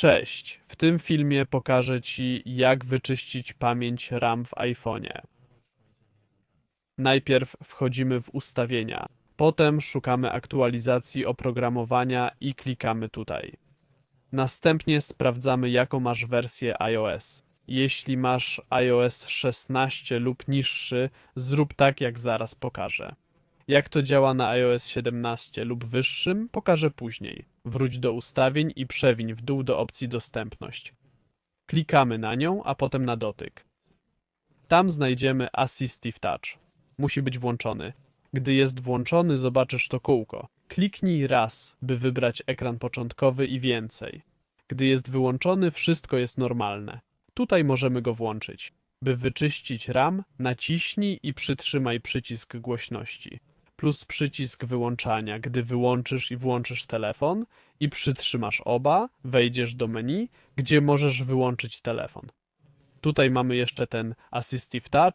Cześć, w tym filmie pokażę Ci, jak wyczyścić pamięć RAM w iPhone'ie. Najpierw wchodzimy w ustawienia, potem szukamy aktualizacji oprogramowania i klikamy tutaj. Następnie sprawdzamy, jaką masz wersję iOS. Jeśli masz iOS 16 lub niższy, zrób tak, jak zaraz pokażę. Jak to działa na iOS 17 lub wyższym, pokażę później. Wróć do ustawień i przewiń w dół do opcji dostępność. Klikamy na nią, a potem na dotyk. Tam znajdziemy Assistive Touch. Musi być włączony. Gdy jest włączony, zobaczysz to kółko. Kliknij raz, by wybrać ekran początkowy i więcej. Gdy jest wyłączony, wszystko jest normalne. Tutaj możemy go włączyć. By wyczyścić RAM, naciśnij i przytrzymaj przycisk głośności plus przycisk wyłączania, gdy wyłączysz i włączysz telefon i przytrzymasz oba, wejdziesz do menu, gdzie możesz wyłączyć telefon. Tutaj mamy jeszcze ten Assistive Touch.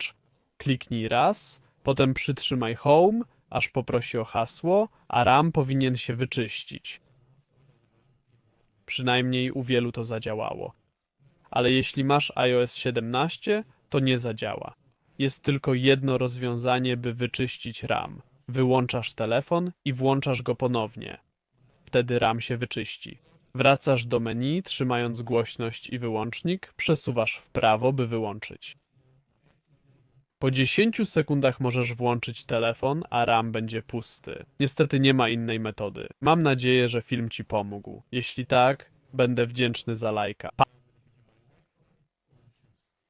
Kliknij raz, potem przytrzymaj Home, aż poprosi o hasło, a RAM powinien się wyczyścić. Przynajmniej u wielu to zadziałało. Ale jeśli masz iOS 17, to nie zadziała. Jest tylko jedno rozwiązanie, by wyczyścić RAM. Wyłączasz telefon i włączasz go ponownie. Wtedy RAM się wyczyści. Wracasz do menu, trzymając głośność i wyłącznik, przesuwasz w prawo, by wyłączyć. Po 10 sekundach możesz włączyć telefon, a RAM będzie pusty. Niestety nie ma innej metody. Mam nadzieję, że film Ci pomógł. Jeśli tak, będę wdzięczny za lajka. Pa!